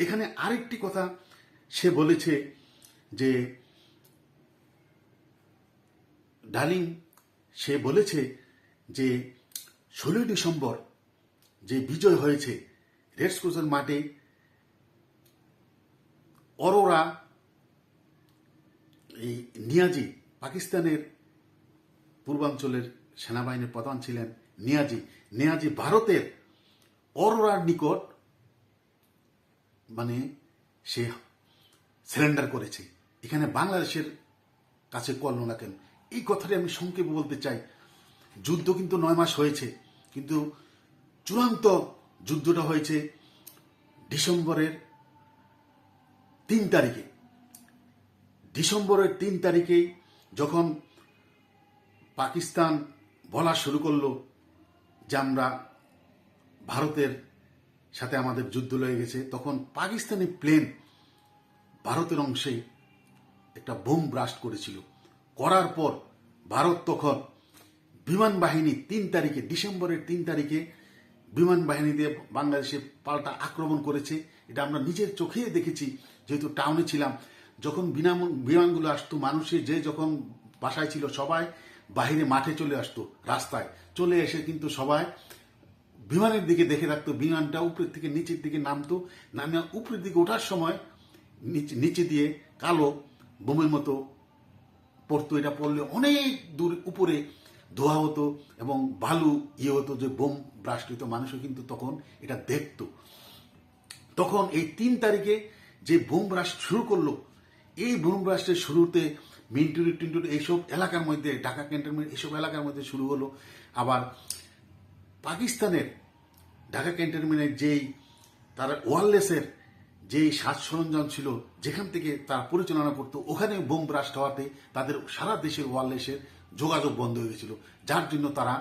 এখানে আরেকটি কথা সে বলেছে যে, ডার্লিং, সে বলেছে যে, ষোলোই ডিসেম্বর যে বিজয় হয়েছে, রেড মাঠে অরোরা, এই নিয়াজি, পাকিস্তানের পূর্বাঞ্চলের সেনাবাহিনীর প্রধান ছিলেন নিয়াজি। নিয়াজি ভারতের অরোরার নিকট মানে সে সারেন্ডার করেছে। এখানে বাংলাদেশের কাছে করল না কেন? এই কথাটি আমি সংক্ষেপে বলতে চাই। যুদ্ধ কিন্তু নয় মাস হয়েছে, কিন্তু চূড়ান্ত যুদ্ধটা হয়েছে ডিসেম্বরের তিন তারিখে। ডিসেম্বরের তিন তারিখেই যখন পাকিস্তান বলা শুরু করল যে আমরা ভারতের সাথে আমাদের যুদ্ধ লেগে গেছে, তখন পাকিস্তানি প্লেন ভারতের অংশে একটা বোম ব্রাস্ট করেছিল। করার পর ভারত তখন বিমান বাহিনী তিন তারিখে, ডিসেম্বরের তিন তারিখে বিমান বাহিনী দিয়ে বাংলাদেশে পাল্টা আক্রমণ করেছে। এটা আমরা নিজের চোখে দেখেছি, যেহেতু টাউনে ছিলাম। যখন বিমানগুলো আসতো মানুষের যে যখন বাসায় ছিল সবাই বাইরে মাঠে চলে আসতো, রাস্তায়। চলে এসে কিন্তু সবাই বিমানের দিকে দেখে রাখতো, বিমানটা উপরের থেকে নিচের দিকে নামতো, নামে উপরের দিকে ওঠার সময় নিচে দিয়ে কালো বোমের মতো পড়তো, এটা পড়লে অনেক দূর উপরে ধোয়া হতো এবং বালু ইয়ে হতো যে বোম ব্রাস্ট হতো মানুষও কিন্তু তখন এটা দেখতো। তখন এই তিন তারিখে যে বোম ব্রাস্ট শুরু করল, এই বোম ব্রাস্টের শুরুতে মিন্টুরি টিন্টুরি এইসব এলাকার মধ্যে, ঢাকা ক্যান্টনমেন্ট এইসব এলাকার মধ্যে শুরু হলো। আবার পাকিস্তানের ঢাকা ক্যান্টনমেন্টের যেই, তার ওয়ারলেসের যেই সাজ সরঞ্জাম ছিল, যেখান থেকে তারা পরিচালনা করতো, ওখানে বোম ব্রাস্ট হওয়াতে তাদের সারা দেশের ওয়ারলেসের যোগাযোগ বন্ধ হয়ে গেছিল। যার জন্য তারা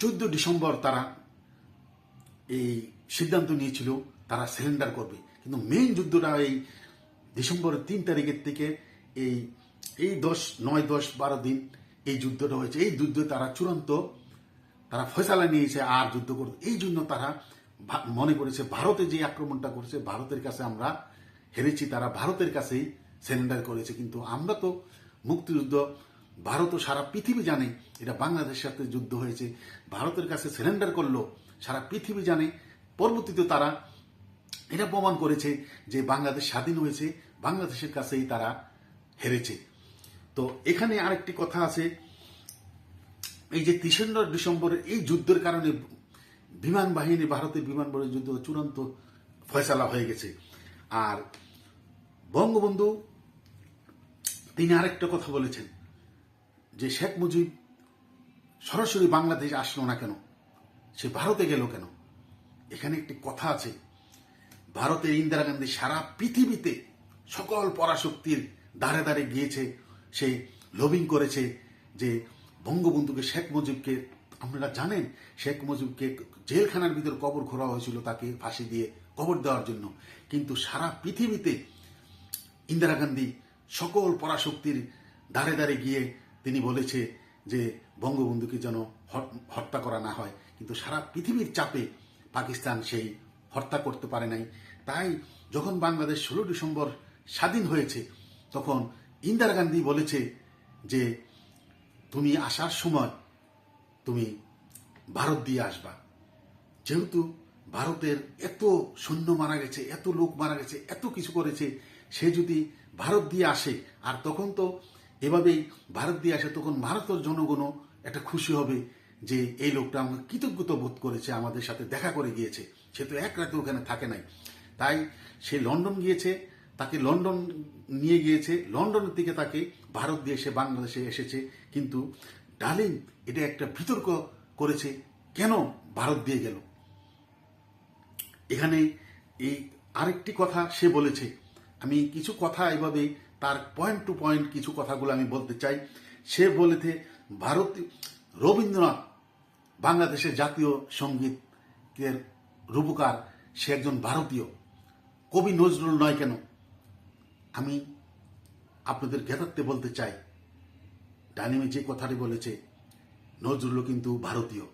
চোদ্দ ডিসেম্বর তারা এই সিদ্ধান্ত নিয়েছিল, তারা সিলিন্ডার করবে। কিন্তু মেইন যুদ্ধটা এই ডিসেম্বরের তিন তারিখের থেকে এই এই দশ, নয় দশ বারো দিন এই যুদ্ধটা হয়েছে। এই যুদ্ধে তারা চূড়ান্ত তারা ফয়সালা নিয়েছে, আর যুদ্ধ করবে। এই জন্য তারা মনে করেছে, ভারতে যে আক্রমণটা করেছে, ভারতের কাছে আমরা হেরেছি, তারা ভারতের কাছেই সারেন্ডার করেছে। কিন্তু আমরা তো মুক্তিযুদ্ধ, ভারত সারা পৃথিবী জানে, এটা বাংলাদেশের সাথে যুদ্ধ হয়েছে। ভারতের কাছে সারেন্ডার করল, সারা পৃথিবী জানে। পরবর্তীতে তারা এটা প্রমাণ করেছে যে বাংলাদেশ স্বাধীন হয়েছে, বাংলাদেশের কাছেই তারা হেরেছে। তো এখানে আরেকটি কথা আছে এই যে তেসরা ডিসেম্বরের এই যুদ্ধের কারণে বিমান বাহিনী, ভারতের বিমান বাহিনীর যুদ্ধ চূড়ান্ত ফয়সালা হয়ে গেছে। আর বঙ্গবন্ধু, তিনি আরেকটা কথা বলেছেন যে শেখ মুজিব সরাসরি বাংলাদেশ আসলো না কেন? সে ভারতে গেল কেন? এখানে একটি কথা আছে, ভারতে ইন্দিরা গান্ধী সারা পৃথিবীতে সকল পরাশক্তির দ্বারে দ্বারে গিয়েছে, সে লবিং করেছে যে বঙ্গবন্ধুকে শেখ মুজিবকে, আপনারা জানেন, শেখ মুজিবকে জেলখানার ভিতর কবর খোঁড়া হয়েছিল তাকে ফাঁসি দিয়ে কবর দেওয়ার জন্য। কিন্তু সারা পৃথিবীতে ইন্দিরা গান্ধী সকল পরাশক্তির দ্বারে দ্বারে গিয়ে তিনি বলেছে যে বঙ্গবন্ধুকে যেন হত্যা করা না হয়। কিন্তু সারা পৃথিবীর চাপে পাকিস্তান সেই হত্যা করতে পারে নাই। তাই যখন বাংলাদেশ ষোলো ডিসেম্বর স্বাধীন হয়েছে, তখন ইন্দিরা গান্ধী বলেছে যে তুমি আসার সময় তুমি ভারত দিয়ে আসবা। যেহেতু ভারতের এত সৈন্য মারা গেছে, এত লোক মারা গেছে, এত কিছু করেছে, সে যদি ভারত দিয়ে আসে, আর তখন তো এভাবেই ভারত দিয়ে আসে, তখন ভারতের জনগণও একটা খুশি হবে যে এই লোকটা আমাকে কৃতজ্ঞতা বোধ করেছে, আমাদের সাথে দেখা করে গিয়েছে। সে তো এক রাতে ওখানে থাকে নাই। তাই সে লন্ডন গিয়েছে তাকে লন্ডন নিয়ে গিয়েছে। লন্ডনের থেকে তাকে ভারত দিয়ে সে বাংলাদেশে এসেছে। কিন্তু ডার্লিং এটা একটা বিতর্ক করেছে, কেন ভারত দিয়ে গেল? এখানে এই আরেকটি কথা সে বলেছে। আমি কিছু কথা এভাবে তার পয়েন্ট টু পয়েন্ট কিছু কথাগুলো আমি বলতে চাই। সে বলেছে, ভারত, রবীন্দ্রনাথ বাংলাদেশের জাতীয় সঙ্গীতের রূপকার। সে একজন ভারতীয়। কবি নজরুল নয় কেন? আমি আপনাদের জ্ঞাতার্থে বলতে চাই। ডানিমে যে কথাটি বলেছে নজরুল কিন্তু ভারতীয়।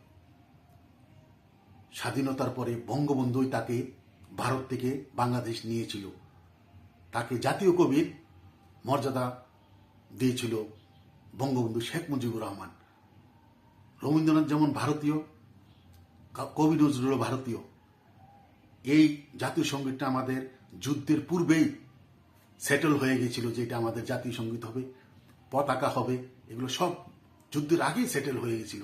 স্বাধীনতার পরে বঙ্গবন্ধুই তাকে ভারত থেকে বাংলাদেশ নিয়েছিল। তাকে জাতীয় কবির মর্যাদা দিয়েছিল বঙ্গবন্ধু শেখ মুজিবুর রহমান। রবীন্দ্রনাথ যেমন ভারতীয় কবি নজরুলও ভারতীয়। এই জাতীয় সঙ্গীতটা আমাদের যুদ্ধের পূর্বেই সেটেল হয়ে গেছিল যে এটা আমাদের জাতীয় সংগীত হবে, পতাকা হবে, এগুলো সব যুদ্ধের আগেই সেটেল হয়ে গেছিল।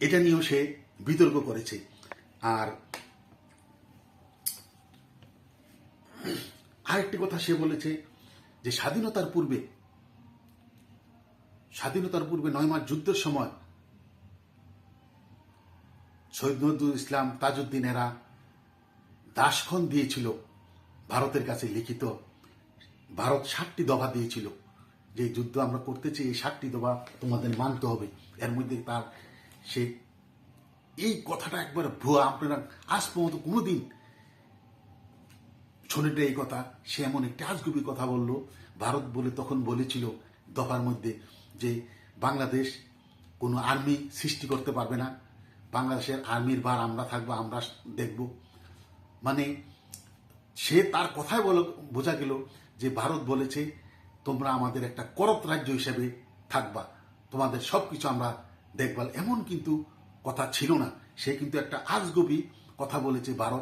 এটা নিয়েও সে বিতর্ক করেছে। আর আরেকটি কথা সে বলেছে যে স্বাধীনতার পূর্বে স্বাধীনতার পূর্বে নয় মাস যুদ্ধের সময় শহীদ নজরুল ইসলাম তাজউদ্দিন এরা দাসখন দিয়েছিল। ভারতের কাছে লিখিত ভারত ষাটটি দফা দিয়েছিল। যে যুদ্ধ আমরা করতেছি এই ষাটটি দফা তোমাদের মানতে হবে। এর মধ্যে তার সে এই কথাটা একবার ভুয়া আপনারা আজ পর্যন্ত কোনোদিন শোনেটে এই কথা। সে এমন একটি আজগুবি কথা বলল। ভারত বলে তখন বলেছিল দফার মধ্যে যে বাংলাদেশ কোনো আর্মি সৃষ্টি করতে পারবে না। বাংলাদেশের আর্মির বার আমরা থাকব, আমরা দেখব। মানে সে তার কথায় বল, বোঝা গেল যে ভারত বলেছে, তোমরা আমাদের একটা করত রাজ্য হিসেবে থাকবা। তোমাদের সব কিছু আমরা দেখবাল এমন কিন্তু কথা ছিল না। সে কিন্তু একটা আজগবি কথা বলেছে ভারত।